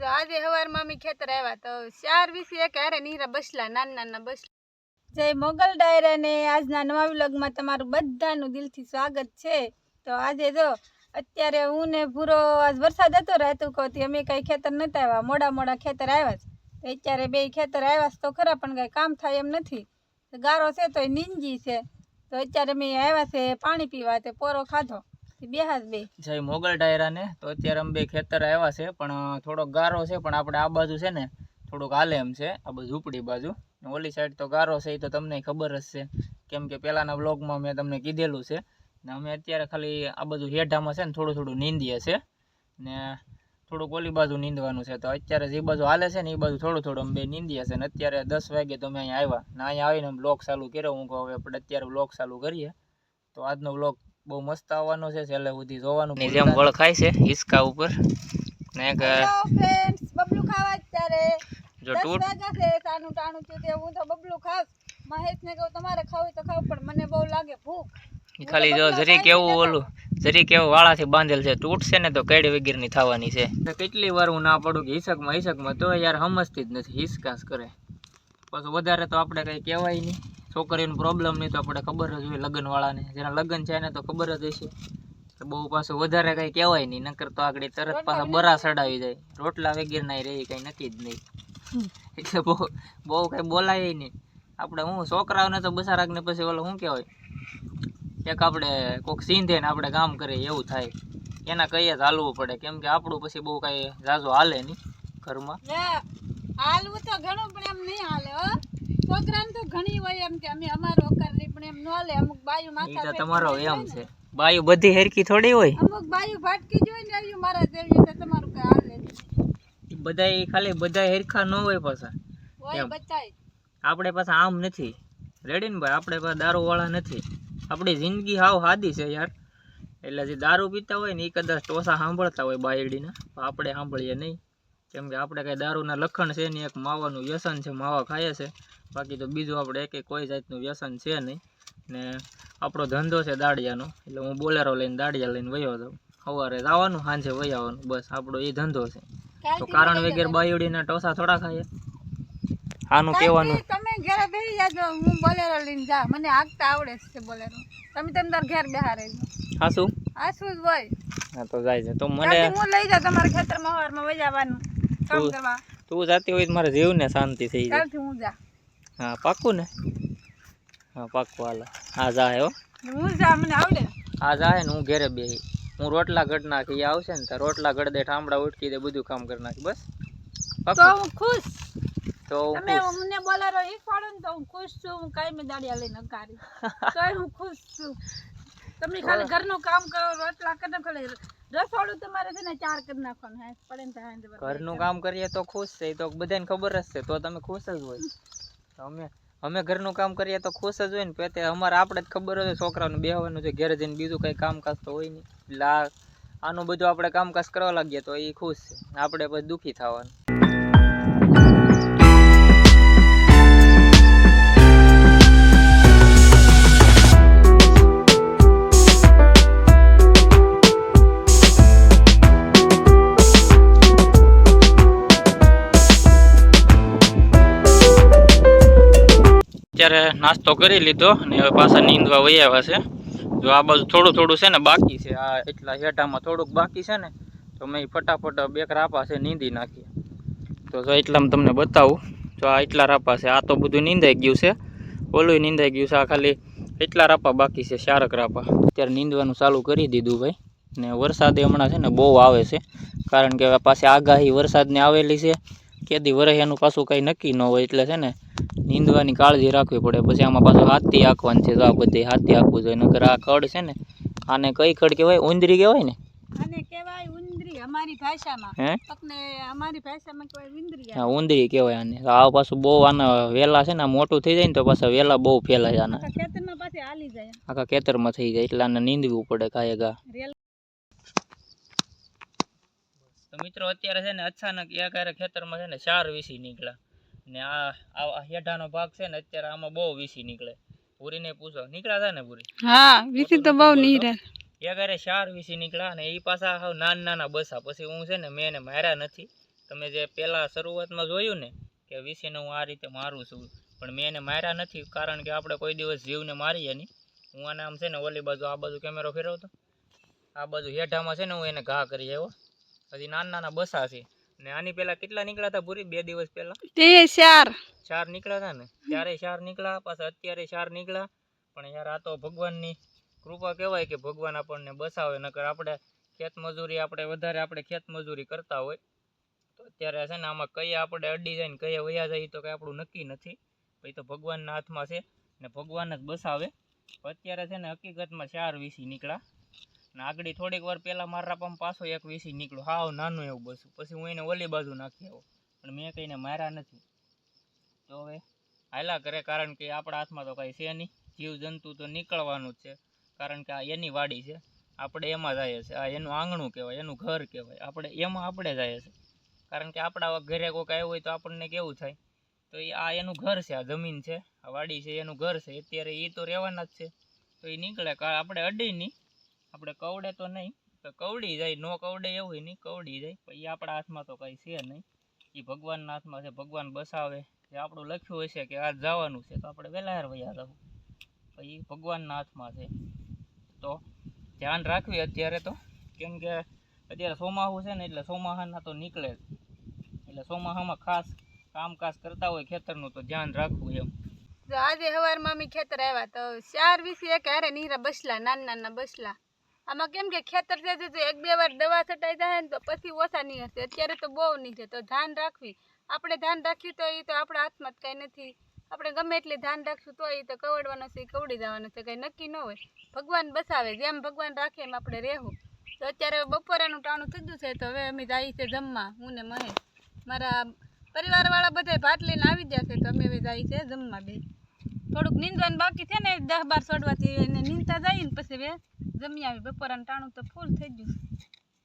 જો આજે સવારમાં અમે ખેતર આવ્યા તો ચાર વીસ એક હારે નીરા બસલા, નાના નાના બસલા. જય મોગલ ડાયરા ને આજના નવા વ્લોગમાં તમારું બધાનું દિલથી સ્વાગત છે. તો આજે જો અત્યારે હું ને પૂરો આજ વરસાદ હતો રાતું કોથી અમે કઈ ખેતર નતા આવ્યા, મોડા મોડા ખેતર આવ્યા તો અત્યારે બે ખેતર આવ્યા તો ખરા પણ કઈ કામ થાય એમ નથી. ગારો છે તો નીંજી છે. તો અત્યારે અમે આવ્યા છે પાણી પીવા, તે પોરો ખાધો. જય મોગલ ડાયરા ને તો અત્યારે અમે બે ખેતર આવ્યા છે, પણ થોડો ગારો છે, પણ આપણે આ બાજુ છે ને, થોડુંક હાલે એમ છે, આ બાજુ ઝૂંપડી બાજુ. ઓલી સાઈડ તો ગારો છે, એ તો તમને ખબર જ છે. કેમ કે પહેલાના બ્લોગમાં મેં તમને કીધેલું છે. ને અમે અત્યારે ખાલી આ બાજુ હેઠામાં છે ને, થોડું થોડું નીંદીએ છે. ને થોડુંક ઓલી બાજુ નીંદવાનું છે, તો અત્યારે જે બાજુ હાલે છે ને, એ બાજુ થોડું થોડું અમે બે નીંદીએ છે. ને અત્યારે દસ વાગે તો અમે અહીંયા આવ્યા. ને અહીંયા આવીને બ્લોગ ચાલુ કર્યો. હું કહું હવે આપણે અત્યારે બ્લોગ ચાલુ કરીએ. તો આજનો બ્લોગ બહુ મસ્ત આવવાનો છે છેલ્લે સુધી જોવાનું જેમ વળ ખાય છે હિસકા ઉપર. ને કે ફ્રેન્ડ્સ બબલુ ખાવા અત્યારે જો ટૂટ તૂટ છે તાનું ટાણું છે તે હું તો બબલું ખાસ. મહેશને કહું તમારે ખાવું તો ખાવ પણ મને બહુ લાગે ભૂખ. ખાલી જો જરી કેવું ઓલું જરી કેવું વાળાથી બાંધેલ છે તૂટશે ને તો કેડી વગેરેની થવાની છે. કેટલી વાર હું ના પડું કે હિસકમાં હિસકમાં તો યાર સમજતી જ નથી હિસકાસ કરે. પછી વધારે તો આપણે કંઈ કહેવાય નહીં. છોકરીનો પ્રોબ્લેમ નહીં તો આપણે ખબર જ હોય લગ્નવાળાને. જેના લગ્ન છે એને તો ખબર જ હશે. બહુ પાછું વધારે કંઈ કહેવાય નહીં, નકર તો આગળ તરત પાછા બરા સડાવી જાય. રોટલા વગેરે ના રહી કંઈ નક્કી જ નહીં. એટલે બહુ બહુ કંઈ બોલાય નહીં. આપણે હું, છોકરાઓને તો બસારાકને પછી ઓલો શું કહેવાય? એક આપણે કોઈક સીંધે ને આપણે કામ કરીએ, એવું થાય. એના કહીએ જ હાલવું પડે. કેમ કે આપણું પછી બહુ કાંઈ ઝાઝો હાલે નહીં ઘરમાં. હાલવું તો ઘણું, પણ એમ નહીં હાલે, હો. છોકરાને તો ઘણી હોય એમ કે અમે અમારું અકારની પણ એમ ન લે અમુક બાયું માથા તો તમારો એમ છે. બાયું બધી હેરકી થોડી હોય? અમુક બાયું ભાટકી જોઈ ને આવ્યું મારા દેવી તો તમારું કઈ હાલે નહીં. બધાય ખાલી બધા હેરખા ન હોય પાછા. હોય. બચાય આપણે પાછા આમ નથી. રેડી ને ભાઈ આપણે પાછા દારૂવાળા નથી. આપણી જિંદગી હાવ હાદી છે યાર. એટલે જે દારૂ પીતા હોય ને એ કદાચ ટોસા સાંભળતા હોય બાયડીના. પણ આપણે સાંભળીએ નહીં. કેમ કે આપણે કાંઈ દારૂના લખણ છે ને એક માવાનું વ્યસન છે માવા ખાય છે. બાકી તો બીજું આપણે એક કોઈ જાતનું વ્યસન છે નહીં. ને આપણો ધંધો છે દાડિયાનો એટલે હું બોલેરો લઈને દાડિયા લઈને વયો જાઉં. સવારે જવાનું સાંજે વહી આવવાનું. બસ આપણો એ ધંધો છે. તો કારણ વગેરે. બાયુડીના ટોસા થોડા ખાઈએ. આનું કહેવાનું. તમે ઘરે બેસી જાજો હું બોલેરો લઈને જા. મને આગતા આવડે છે બોલેરો. તમે તમ તાર ઘેર બેહા રહેજો હા શું? જ હોય. હા તો જાય છે. તો મને હું લઈ જા તમારા ખેતરમાં સવારમાં જવાનું કામ તું- કરવા. તું જાતી હોય તો મારે જીવને શાંતિ થઈ જાય. હું જા. હા પાકું ને? હા પાકું હાલો. હા જા હો હું. જા મને આવડે. હા જાય ને હું ઘેરે બેહી. હું રોટલા ગઢ નાખી આવશે ને તો રોટલા ગઢ દે ઠામડા ઉટકી દે બધું કામ કરી નાખી બસ. તો હું ખુશ. તો તમે. મને બોલેરો શીખવાડો ને તો હું ખુશ છું હું કાંઈ દાડિયા લઈને અકારી તો હું ખુશ છું. તમે ખાલી ઘરનું કામ કરો રોટલા કરો ખાલી રસોડું તમારે છે ને ચાર કરી નાખવાનું હે? પડે ને ઘરનું કામ કરીએ તો ખુશ છે તો બધાને ખબર જ છે તો તમે ખુશ જ હોય. અમે અમે ઘરનું કામ કરીએ તો ખુશ જ હોય ને. પેતે અમારે આપણે જ ખબર હોય છોકરાઓને બેહવાનું છે, ઘરે જઈને બીજું કંઈ કામકાજ તો હોય નહીં. એટલે આનું બધું આપણે કામકાજ કરવા લાગીએ તો એ ખુશ છે. આપણે પછી દુઃખી થવાનું. અત્યારે નાસ્તો કરી લીધો અને હવે પાછા નીંદવા વહી છે. જો આ બાજુ થોડું થોડું છે ને બાકી છે, આ એટલા હેઠામાં થોડુંક બાકી છે ને, તો મેં ફટાફટ બે રાપા છે નીંદી નાખીએ. તો જો એટલામાં તમને બતાવું, જો આ એટલા રાપા છે, આ તો બધું નીંદાઈ ગયું છે. ઓલું નીંદાઈ ગયું છે, આ ખાલી એટલા રાપા બાકી છે શારક રાપા. અત્યારે નીંદવાનું ચાલુ કરી દીધું ભાઈ, ને વરસાદ હમણાં છે ને બહુ આવે છે. કારણ કે પાછી આગાહી વરસાદની આવેલી છે, કેદી વરસ એનું પાછું કંઈ નક્કી ન હોય એટલે છે ને નીંદવાની કાળજી રાખવી પડે. પછી આમાં પાછું હાથી આંકવાનું છે. તો આ બધી હાથી આંકવું જોઈએ નકર આ ખડ છે ને આને કઈ ખડ કહેવાય? ઉંદરી કહેવાય ને? કહેવાય ઉંદરી. અમારી ભાષામાં. હે? અમારી ભાષામાં કહેવાય ઉંદરી હા ઉંદરી કહેવાય આને. આ પાછું બહુ આના વેલા છે ને મોટું થઈ જાય ને તો પાછા વેલા બહુ ફેલાય આના. આખા ખેતરમાં પાછી હાલી જાય. આખા ખેતરમાં થઈ જાય એટલે આને નીંદવું પડે કાંઈ ગા. તો મિત્રો અત્યારે છે ને અચાનક એક ખેતરમાં છે ને ચાર વીસી નીકળ્યા. ને આ આ હેઠાનો ભાગ છે ને અત્યારે આમાં બહુ વીસી નીકળે. પૂરીને પૂછો. નીકળ્યા હતા ને પૂરી? હા વીસી તો બહુ નીરે. એક હારે ચાર વીસી નીકળ્યા ને એ પાછા હાવ નાના નાના બસા. પછી હું છે ને મેં એને માર્યા નથી. તમે જે પહેલાં શરૂઆતમાં જોયું ને કે વીસીને હું આ રીતે મારું છું. પણ મેં એને માર્યા નથી કારણ કે આપણે કોઈ દિવસ જીવને મારીએ નહીં. હું આને આમ છે ને ઓલી બાજુ આ બાજુ કેમેરો ફેરવતો. આ બાજુ હેઠામાં છે ને હું એને ઘા કરી આવ્યો. હજી નાના નાના બસા છે. ને આની પેલા કેટલા નીકળ્યા હતા પૂરી? બે દિવસ પહેલા? તે ચાર. ચાર નીકળ્યા હતા ને? ત્યારે ચાર નીકળ્યા પાછા અત્યારે ચાર નીકળ્યા. પણ યાર આ તો ભગવાનની કૃપા કહેવાય કે ભગવાન આપણને બસાવે નકર આપણે ખેત મજૂરી આપણે વધારે આપણે ખેત મજૂરી કરતા હોય. તો અત્યારે છે ને આમાં કઈ આપણે અડી જાય ને કઈ વયા જાય તો કઈ આપણું નક્કી નથી. ભાઈ તો ભગવાનના હાથમાં છે ને ભગવાન જ બસાવે. અત્યારે છે ને હકીકતમાં ચાર વીસી નીકળ્યા. આગળ થોડીક વાર પહેલાં મારા પણ પાછો એક વીસી નીકળ્યો. હાવ નાનું એવું બસું પછી હું એને ઓલી બાજુ નાખી આવો. પણ મેં કહીને માર્યા નથી. તો હવે હાલા કરે, કારણ કે આપણા હાથમાં તો કાંઈ છે નહીં. જીવ જંતુ તો નીકળવાનું જ છે. કારણ કે આ એની વાડી છે. આપણે એમાં જઈએ છે આ એનું આંગણું કહેવાય, એનું ઘર કહેવાય. આપણે એમાં આપણે જઈએ છે કારણ કે આપણા ઘરે કોઈક આવ્યું હોય તો આપણને કેવું થાય? તો એ આ એનું ઘર છે, આ જમીન છે, આ વાડી છે, એનું ઘર છે. અત્યારે એ તો રહેવાના જ છે. તો એ નીકળે. આપણે અડી નહીં આપણે કવડે તો નહીં, તો કવડી જાય, નો કવડે એવું નહીં, કવડી જાય. પણ એ આપણા હાથમાં તો કાંઈ છે નહીં. એ ભગવાનના હાથમાં છે, ભગવાન બસાવે. જે આપણું લખ્યું હશે કે આજ જવાનું છે, તો આપણે વહેલા હાર વયા જવું પછી ભગવાનના હાથમાં છે. તો ધ્યાન રાખવી અત્યારે તો. કેમ કે અત્યારે સોમાહુ છે ને, એટલે સોમાહાના તો નીકળે જ. એટલે સોમાહામાં ખાસ કામકાજ કરતા હોય ખેતરનું, તો ધ્યાન રાખવું એમ. આજે સવારમાં અમે ખેતર આવ્યા, તો ચાર વીસ એક હારે નીરા બસલા નાના નાના બસલા. આમાં કેમ કે ખેતર છે જો એક બે વાર દવા છટાઈ જાય ને તો પછી ઓછા નહીં હશે અત્યારે તો બહુ નીકળે તો ધ્યાન રાખવી. આપણે ધ્યાન રાખ્યું તો એ તો આપણા હાથમાં જ કાંઈ નથી. આપણે ગમે એટલે ધ્યાન રાખશું તો એ તો કવડવાનો છે કવડી જવાનો છે. કંઈ નક્કી ન હોય. ભગવાન બસાવે. જેમ ભગવાન રાખે એમ આપણે રહેવું. તો અત્યારે બપોરાનું ટાણું થયું છે તો હવે અમે જઈએ છે જમવા. હું ને મહેશ. મારા પરિવારવાળા બધા ભાત લઈને આવી ગયા છે તો અમે હવે જઈએ છે જમવા બે થોડુંક નીંદવાનું બાકી છે ને દસ બાર સોડવાથી એને નીંદતા જઈએ ને પછી હવે જમી આવી બપોરાનું ટાણું તો ફૂલ થઈ ગયું.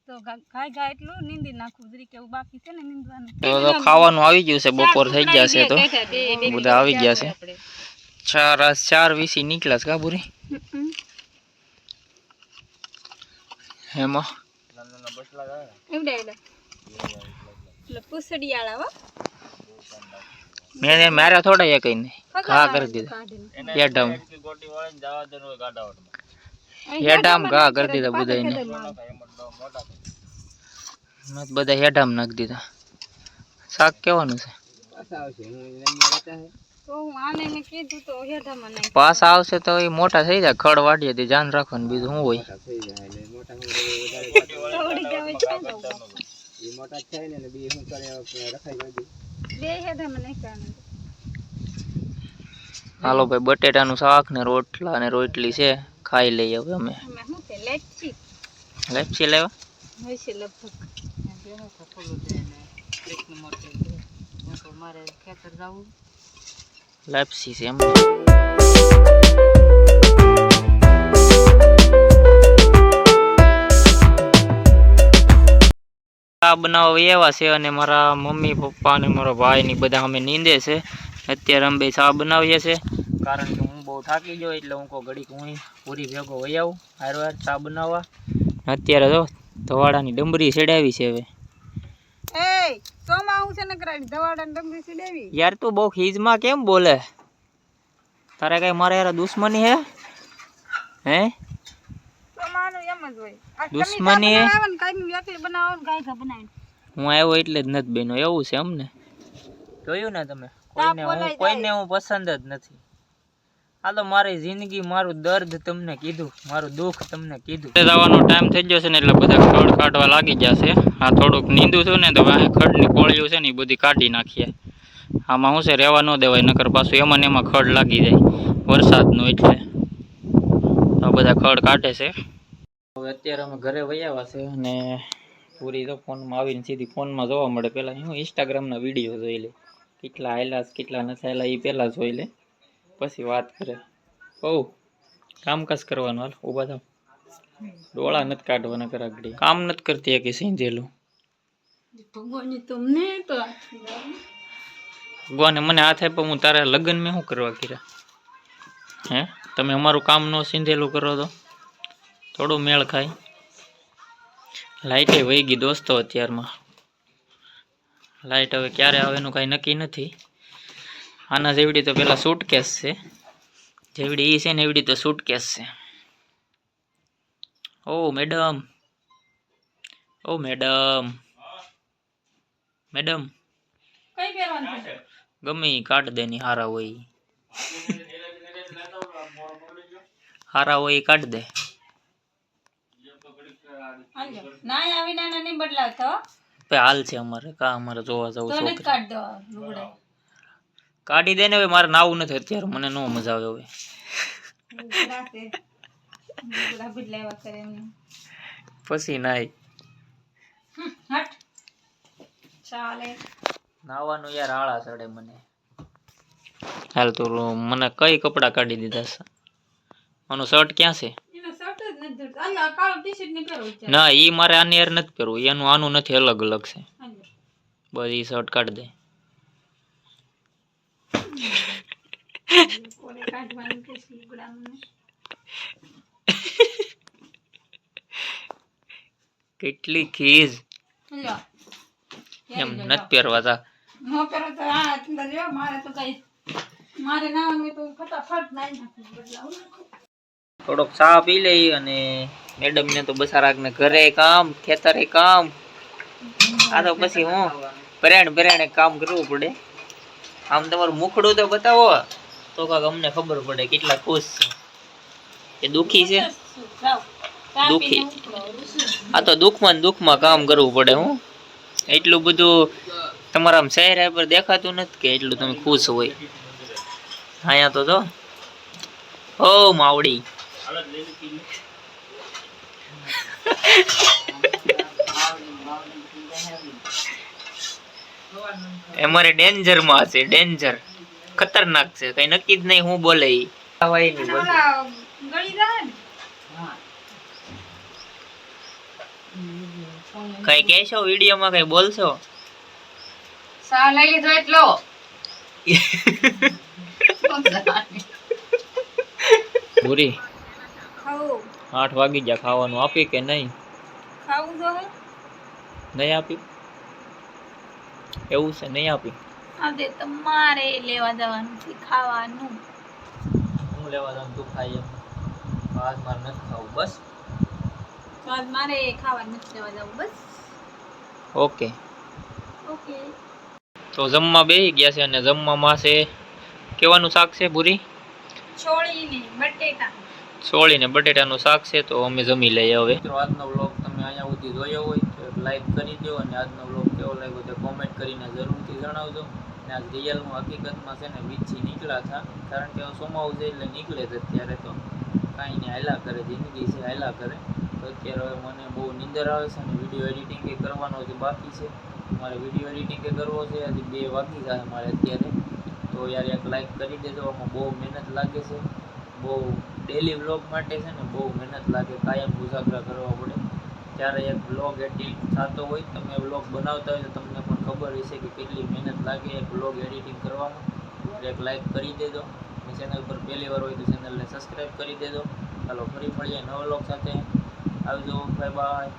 તો ઘા ઘાય ઘા એટલું નીંદી નાખવું જરીક એવું બાકી છે ને નીંદવાનું. તો તો ખાવાનું આવી ગયું છે બપોર થઈ ગયા છે તો. બધા આવી ગયા છે. ચાર આ ચાર વીસી નીકળ્યા છે કાબુરી એમાં? એવડા એવડા એટલે પૂસડિયાળા હો. મેં એને માર્યા થોડા એ કઈ નહીં ઘા કરી દીધા. કાઢીને. હેઠામ ઘા કરી દીધા બધાને મત બધા હેડામ નાખી દીધા. શાક કેવાનું છે? તો હું આને મેં કીધું તો હેઠામાં નાખી પાછા આવશે તો એ મોટા થઈ જાય ખડ વાડીએ તે ધ્યાન રાખવાનું બીજું શું હોય? નાખ્યા હાલો ભાઈ બટેટાનું શાક ને રોટલા ને રોટલી છે. ખાઈ લઈએ હવે અમે. લેપસી લેવા? લેપસી છે એમ. બનાવ એવા છે અને મારા મમ્મી પપ્પા અને મારો ભાઈ ની બધા અમે નીંદે છે. અત્યારે અમે બે ચા બનાવીએ છીએ. કારણ કે હું બહુ થાકી ગયો એટલે હું કહું ઘડીક હું પૂરી ભેગો વહી આવું. હાર વાર ચા બનાવવા. અત્યારે તો ધવાડાની ડમરી ચડાવી છે હવે. એ સોમાં હું છે ને કરાડી ધવાડા ડમરી સીડેવી યાર તું બહુ ખીજમાં કેમ બોલે? તારે કઈ મારે યાર દુશ્મની હે? હે? સોમાનું એમ જ હોય. આ તમે દુશ્મની હે? બનાવો ને કાંઈ વ્યક્તિ બનાવો ને કાંઈ ખા બનાવીને. હું આવ્યો એટલે જ નથી બેનો એવું છે એમને જોયું ને તમે? કોઈને હું કોઈને હું પસંદ જ નથી. તો મારી જિંદગી, મારું દર્દ તમને કીધું, મારું દુઃખ તમને કીધું. જવાનો ટાઈમ થઈ ગયો છે ને એટલે બધા ખડ કાઢવા લાગી જશે આ થોડુંક નીંદું છું ને તો આ ખડની કોળીઓ છે ને એ બધી કાઢી નાખીએ. આમાં શું છે, રહેવા ન દેવાય, નકર પાછું એમાં ને એમાં ખડ લાગી જાય. વરસાદનું એટલે. આ બધા ખડ કાઢે છે. હવે અત્યારે અમે ઘરે વૈયાવા છે અને પૂરી તો ફોનમાં આવીને સીધી ફોનમાં જોવા મળે. પહેલાં હું ઇન્સ્ટાગ્રામના વીડિયો જોઈ લે. કેટલા આયલા કેટલા નથી આવેલા એ પહેલાં જોઈ લે. પછી વાત કરે. બહુ કામકાજ કરવાનું હાલ ઊભા થાવ. ડોળા નથી કાઢવાના કરાગડી કામ નથી કરતી કે સિંધેલું તમને ભગવાને મને હાથ આપ્યો હું તારા લગ્ન મેં શું કરવા કર્યા હે? તમે અમારું કામ ન સિંધેલું કરો તો? થોડું મેળ ખાય. લાઈટે વહી ગઈ દોસ્તો અત્યારમાં. લાઇટ હવે ક્યારે આવે એનું કાંઈ નક્કી નથી. આના જેવડી તો પેલા સૂટકેસ છે. જેવડી ઈ છે ને એવડી તો સૂટકેસ છે. ઓ મેડમ ઓ મેડમ મેડમ કઈ પહેરવાનું છે? ગમે કાઢ દે ની હારા હોય. હારા હોય કાઢ દે. ના આવી નાના નહીં બદલાવતો હાલ છે અમારે કા અમારે જોવા જવું છોકરી. કાઢ દો લુગડા કાઢી દે ને હવે મારે નાવું નથી અત્યારે. મને નો મજા આવે હવે. પછી નાય. નાવાનું યાર આળા ચડે મને. હાલ તો મને કઈ કપડા કાઢી દીધા છે? આનું શર્ટ ક્યાં છે? ના ઈ મારે આની યાર નથી પહેરવું. એનું આનું નથી અલગ અલગ છે. બધી શર્ટ કાઢી દે કોને કાઢવાનું કે છે લુગડા મને કેટલી ખીજ. એમ નથી પહેરવા તા નો પહેરો તો આ અંદર રહ્યો મારે તો કઈ મારે નાવાનું તો ફટાફટ નાઈ નાખું બદલાવું થોડોક ચા પી લઈ અને મેડમ ને તો બસારાક ને ઘરે કામ ખેતરે કામ. આ તો પછી હું પરેણ પરેણે કામ કરવું પડે. આમ તમારું મુખડું તો બતાવો. તો કાક અમને ખબર પડે કેટલા ખુશ છે. કે દુખી છે? દુખી. આ તો દુઃખમાં દુઃખમાં કામ કરવું પડે હું. એટલું બધું તમારા આમ ચહેરા પર દેખાતું નથી કે એટલું તમે ખુશ હોય. અહીંયા તો જો. ઓ માવડી. અમારે ડેન્જરમાં છે ડેન્જર ખતરનાક છે કઈ નક્કી જ નહીં હું બોલે ઈ. હવાઈ ની બોલે. ઓલા ગળી જાય ને? કઈ કહેશો વિડીયોમાં કઈ બોલશો? સા લઈ લીધો એટલો. પૂરી આઠ વાગી ગયા ખાવાનું આપી કે નહીં? ખાવું તો નહીં આપી? એવું છે નહીં આપી? આજે તમારે લેવા જવાનું છે ખાવાનું. હું લેવા જવાનું તું ખાઈ એમ. આજ મારે નથી ખાવું બસ? તો આજ મારે ખાવાનું નથી લેવા જવું બસ? ઓકે. ઓકે. તો જમવા બેસી ગયા છે અને જમવામાં છે કેવાનું શાક છે પૂરી? છોડીને બટેટા. સોળી ને બટેટાનું શાક છે તો અમે જમી લઈએ હવે. આજનો બ્લોગ તમે અહીંયા સુધી જોયો હોય લાઈક કરી દો અને આજનો બ્લોગ કેવો લાગ્યો તે કોમેન્ટ કરીને જરૂરથી જણાવજો. અને આજ રિયલમાં હકીકતમાં છે ને વીછી નીકળ્યા હતા. કારણ કે સોમાવ છે એટલે નીકળે જ અત્યારે તો. કાંઈ નહીં, હાલ્યા કરે, જિંદગી છે, હાલ્યા કરે. તો અત્યારે હવે મને બહુ નીંદર આવે છે અને વીડિયો એડિટિંગ એ કરવાનો જે બાકી છે. મારે વીડિયો એડિટિંગ એ કરવો છે, હજી બે વાગી જાય મારે અત્યારે. તો યાર એક લાઈક કરી દેજો, આમાં બહુ મહેનત લાગે છે. બહુ ડેલી વ્લોગ માટે છે ને બહુ મહેનત લાગે, કાયમ ઉજાગરા કરવા પડે. ત્યારે એક વ્લોગ એડિટ થતો હોય, તમે વ્લોગ બનાવતા હોય તો તમને પણ ખબર હશે કે કેટલી મહેનત લાગે એક વ્લોગ એડિટિંગ કરવામાં એક લાઈક કરી દેજો. ચેનલ પર પહેલી વાર હોય તો ચેનલને સબસ્ક્રાઈબ કરી દેજો. ચાલો, ફરી મળીએ નવા વ્લોગ સાથે. આવજો બાય બાય